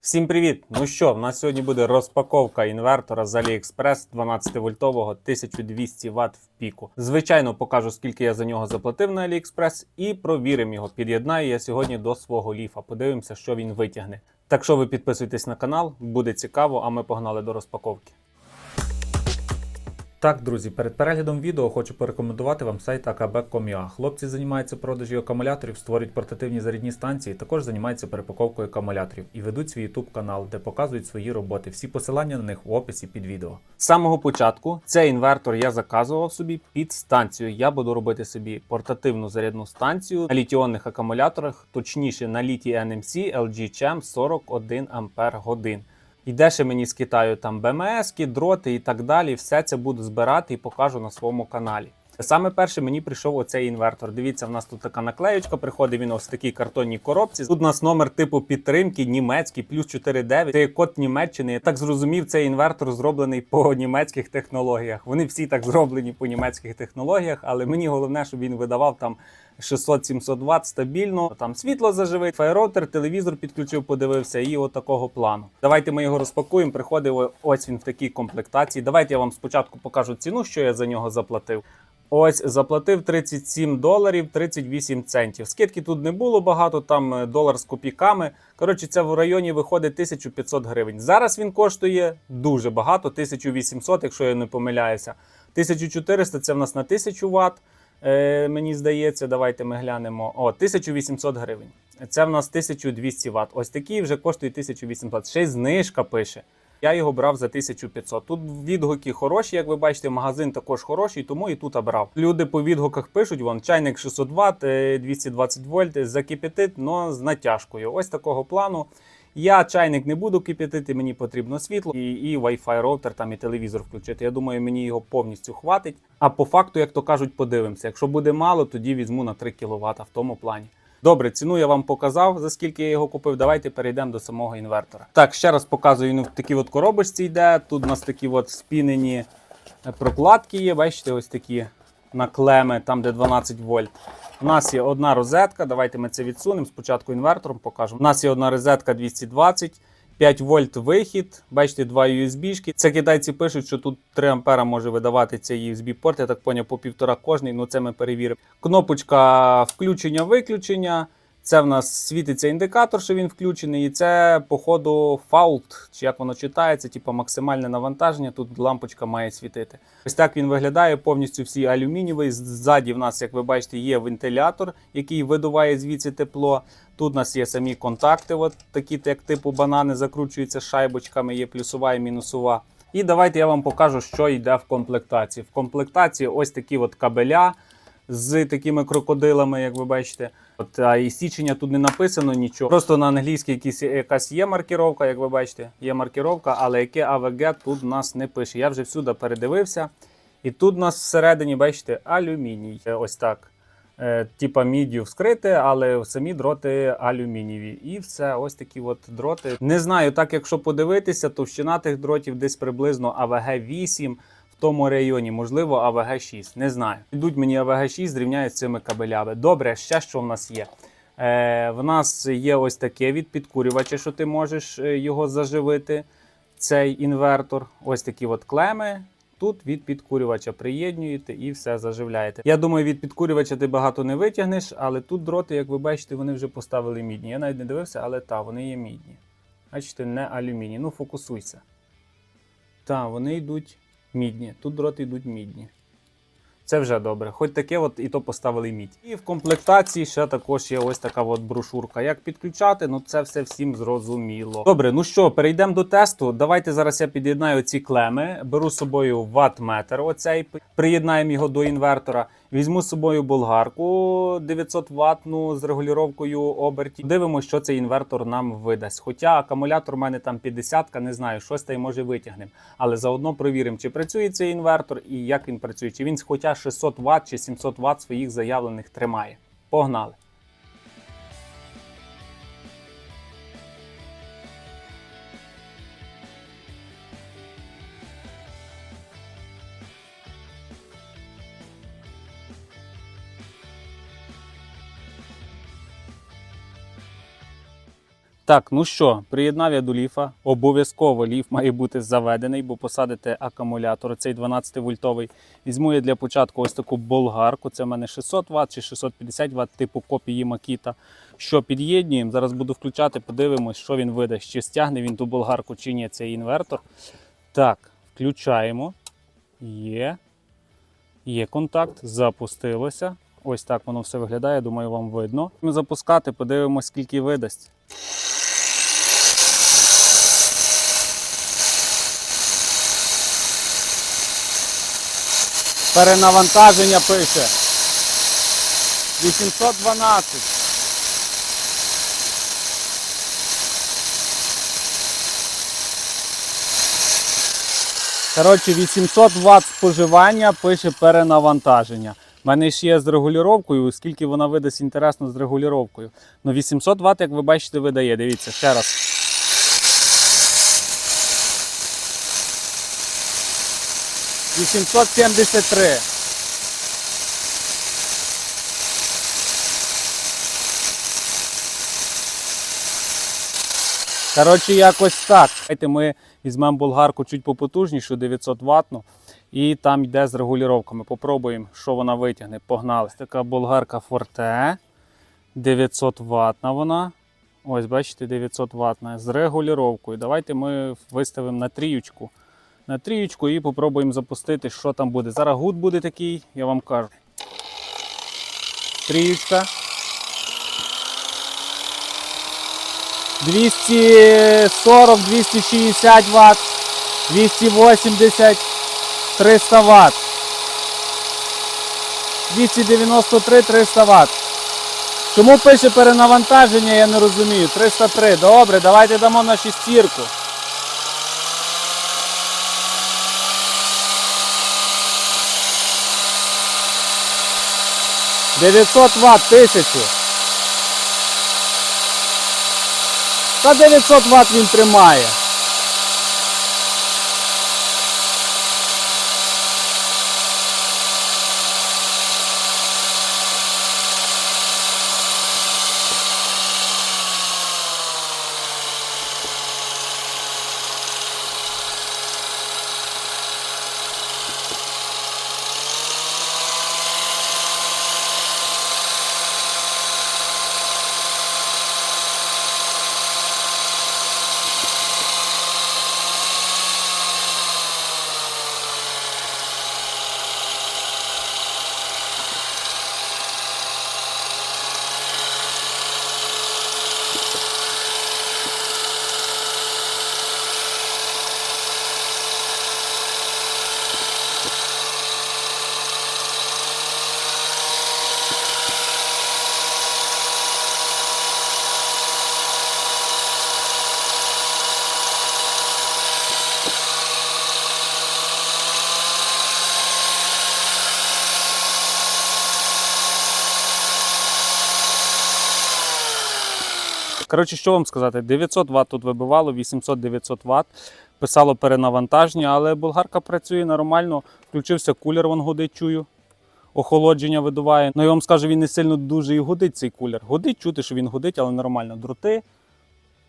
Всім привіт! Ну що, в нас сьогодні буде розпаковка інвертора з AliExpress 12 вольтового 1200 Вт в піку. Звичайно, покажу, скільки я за нього заплатив на AliExpress і провіримо його. Під'єднаю я сьогодні до свого ліфа. Подивимося, що він витягне. Так що ви підписуйтесь на канал, буде цікаво, а ми погнали до розпаковки. Так, друзі, перед переглядом відео хочу порекомендувати вам сайт akb.com.ua. Хлопці займаються продажі акумуляторів, створюють портативні зарядні станції, також займаються перепаковкою акумуляторів і ведуть свій YouTube канал, де показують свої роботи. Всі посилання на них в описі під відео. З самого початку цей інвертор я заказував собі під станцію. Я буду робити собі портативну зарядну станцію на літіонних акумуляторах, точніше на літі NMC LG CHEM 41 Ампер годин. Йде ще мені з Китаю там БМС, дроти і так далі. Все це буду збирати і покажу на своєму каналі. Саме перше мені прийшов оцей інвертор. Дивіться, в нас тут така наклеючка. Приходить він ось в такій картонній коробці. Тут у нас номер типу підтримки німецький, плюс 49. Це код Німеччини. Я так зрозумів, цей інвертор зроблений по німецьких технологіях. Вони всі так зроблені по німецьких технологіях, але мені головне, щоб він видавав там 600-700 Вт стабільно. Там світло заживить, фаєроутер, телевізор підключив, подивився, і от плану. Давайте ми його розпакуємо. Приходив ось він в такій комплектації. Давайте я вам спочатку покажу ціну, що я за нього заплатив. Ось заплатив 37 доларів 38 центів. Скидки тут не було багато, там е, долар з копійками. Коротше, це в районі виходить 1500 гривень. Зараз він коштує дуже багато, 1800, якщо я не помиляюся. 1400 це в нас на 1000 Вт. Е, мені здається, давайте ми глянемо. О, 1800 гривень. Це в нас 1200 Вт. Ось такий вже коштує 1800. Ще й знижка пише. Я його брав за 1500. Тут відгуки хороші, як ви бачите, магазин також хороший, тому і тут брав. Люди по відгуках пишуть: вон чайник 600 Вт, е, 220 вольт, закипятить, но з натяжкою. Ось такого плану. Я чайник не буду кипятити, мені потрібно світло і, і Wi-Fi роутер там і телевізор включити. Я думаю, мені його повністю хватить. А по факту, як то кажуть, подивимося. Якщо буде мало, тоді візьму на 3 кВт в тому плані. Добре, ціну я вам показав, за скільки я його купив. Давайте перейдемо до самого інвертора. Так, ще раз показую, він в такій от коробочці йде. Тут у нас такі от спінені прокладки є. Бачите, ось такі наклеми, там де 12 вольт. У нас є одна розетка. Давайте ми це відсунемо. Спочатку інвертором покажемо. У нас є одна розетка 220. 5 вольт вихід, бачите, два USB-шки. Це китайці пишуть, що тут 3 ампера може видавати цей USB-порт. Я так поняв, по півтора кожний, ну це ми перевіримо. Кнопочка включення-виключення. Це в нас світиться індикатор, що він включений, і це, походу, fault, чи як воно читається, типу максимальне навантаження. Тут лампочка має світити. Ось так він виглядає повністю всі алюмінієвий. Ззаді в нас, як ви бачите, є вентилятор, який видуває звідси тепло. Тут у нас є самі контакти, от такі, як типу банани, закручуються шайбочками, є плюсова і мінусова. І давайте я вам покажу, що йде в комплектації. В комплектації ось такі от кабеля з такими крокодилами, як ви бачите. От, а і січення тут не написано нічого. Просто на англійській якісь, якась є маркіровка, як ви бачите, є маркіровка, але яке AVG тут у нас не пише. Я вже всюди передивився. І тут у нас всередині, бачите, алюміній. Е, Ось так. Е, Типа мідію вскрите, але самі дроти алюмінієві. І все, ось такі от дроти. Не знаю, так якщо подивитися, товщина тих дротів десь приблизно АВГ 8 в тому районі, можливо, АВГ 6. Не знаю. Йдуть мені АВГ 6, зрівняють з цими кабелями. Добре, ще що в нас є? Е, В нас є ось таке від підкурювача, що ти можеш е, його заживити. Цей інвертор. Ось такі от клеми. Тут від підкурювача приєднуєте і все заживляєте. Я думаю, від підкурювача ти багато не витягнеш, але тут дроти, як ви бачите, вони вже поставили мідні. Я навіть не дивився, але та, вони є мідні. Бачите, не алюміній. Ну, фокусуйся. Та, вони йдуть мідні. Тут дроти йдуть мідні. Це вже добре. Хоч таке, от і то поставили мідь. І в комплектації ще також є ось така от брошурка. Як підключати, ну це все всім зрозуміло. Добре, ну що, перейдемо до тесту. Давайте зараз я під'єднаю ці клеми. Беру з собою ватметр. Оцей приєднаємо його до інвертора. Візьму з собою болгарку 900 ватну з регулюровкою обертів. Дивимося, що цей інвертор нам видасть. Хоча акумулятор у мене там 50, не знаю, щось та й може витягнемо. Але заодно провіримо, чи працює цей інвертор і як він працює. Чи він хоча 600 Вт чи 700 Вт своїх заявлених тримає. Погнали! Так, ну що, приєднав я до ліфа. Обов'язково ліф має бути заведений, бо посадите акумулятор, цей 12 вольтовий. Візьму я для початку ось таку болгарку. Це в мене 600 Вт чи 650 Вт, типу копії Макіта. Що під'єднуємо? Зараз буду включати, подивимось, що він видасть, чи стягне він ту болгарку, чи ні, цей інвертор. Так, включаємо. Є. Є контакт, запустилося. Ось так воно все виглядає, думаю, вам видно. Запускати, подивимось, скільки видасть. Перенавантаження пише. 812. Коротше, 800 Вт споживання пише перенавантаження. У мене ж є з регулювання, скільки вона видасть інтересно з регулюванням. Ну 800 Вт, як ви бачите, видає. Дивіться, ще раз. Вісімсот сімдесят три. Коротше, якось так. Давайте ми візьмемо болгарку чуть попотужнішу, 900 ватну, і там йде з регулюваннями. Попробуємо, що вона витягне. Погнали. Така болгарка Forte. 900 ватна вона. Ось, бачите, 900 ватна з регулюванням. Давайте ми виставимо на тріючку на трієчку і попробуємо запустити, що там буде. Зараз гуд буде такий, я вам кажу. Трієчка. 240-260 Вт, 280, 300 Вт. 293-300 Вт. Чому пише перенавантаження, я не розумію. 303. Добре, давайте дамо на шістірку. 900 ватт 1000. Та 900 ватт він тримає. Коротше, що вам сказати, 900 Вт тут вибивало, 800-900 Вт. Писало перенавантаження, але болгарка працює нормально. Включився кулер, вон годить, чую. Охолодження видуває. Ну я вам скажу, він не сильно дуже і годить цей кулер. Годить, чути, що він годить, але нормально. Дроти.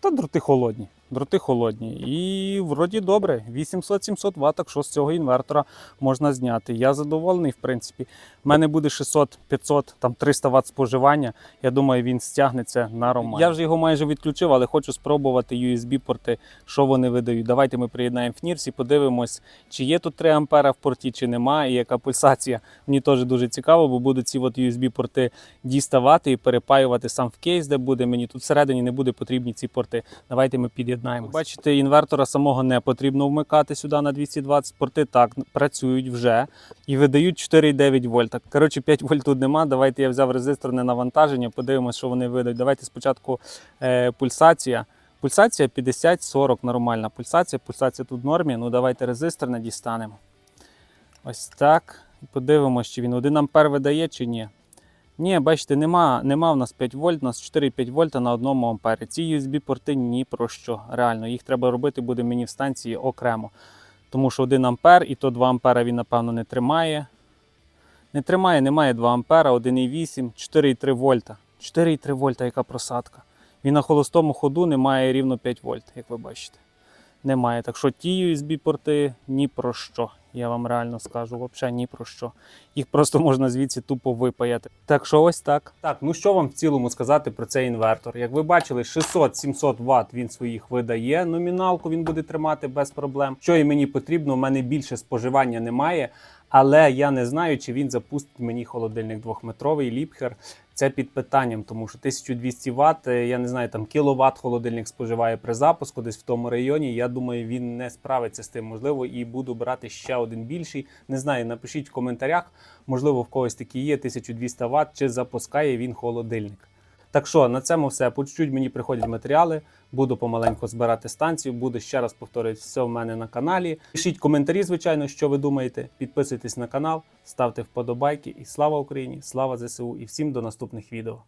Та дроти холодні. Дроти холодні. І вроді добре. 800-700 Вт, так що з цього інвертора можна зняти. Я задоволений, в принципі. У мене буде 600, 500, там 300 Вт споживання. Я думаю, він стягнеться нормально. Я вже його майже відключив, але хочу спробувати USB-порти, що вони видають. Давайте ми приєднаємо FNIRS і подивимось, чи є тут 3 ампера в порті, чи нема, і яка пульсація. Мені теж дуже цікаво, бо будуть ці от USB-порти діставати і перепаювати сам в кейс, де буде. Мені тут всередині не буде потрібні ці порти. Давайте ми під'єднаємо. Бачите, інвертора самого не потрібно вмикати сюди на 220. Порти так працюють вже і видають 4,9 вольта. Коротше, 5 вольт тут нема. Давайте я взяв резисторне навантаження, подивимося, що вони видають. Давайте спочатку е, пульсація. Пульсація 50-40 нормальна пульсація. Пульсація тут в нормі. Ну давайте резисторне дістанемо. Ось так. Подивимося, чи він 1 ампер видає, чи ні. Ні, бачите, нема, нема в нас 5 вольт, у нас 4,5 вольта на 1 ампері. Ці USB-порти ні про що. Реально, їх треба робити буде мені в станції окремо. Тому що 1 ампер і то 2 ампера він, напевно, не тримає. Не тримає, немає 2 ампера, 1,8, 4,3 вольта. 4,3 вольта, яка просадка. Він на холостому ходу не має рівно 5 вольт, як ви бачите. Немає. Так що ті USB-порти ні про що. Я вам реально скажу, взагалі ні про що. Їх просто можна звідси тупо випаяти. Так що ось так. Так, ну що вам в цілому сказати про цей інвертор? Як ви бачили, 600-700 Вт він своїх видає. Номіналку він буде тримати без проблем. Що і мені потрібно, у мене більше споживання немає. Але я не знаю, чи він запустить мені холодильник двохметровий ліпхер. Це під питанням, тому що 1200 Вт, е, я не знаю, там кіловат холодильник споживає при запуску, десь в тому районі. Я думаю, він не справиться з тим. Можливо, і буду брати ще один більший. Не знаю, напишіть в коментарях. Можливо, в когось такі є 1200 Вт, чи запускає він холодильник. Так що на цьому все. По чуть-чуть мені приходять матеріали. Буду помаленьку збирати станцію. Буду ще раз повторити все в мене на каналі. Пишіть коментарі, звичайно, що ви думаєте. Підписуйтесь на канал, ставте вподобайки. І слава Україні! Слава ЗСУ! І всім до наступних відео.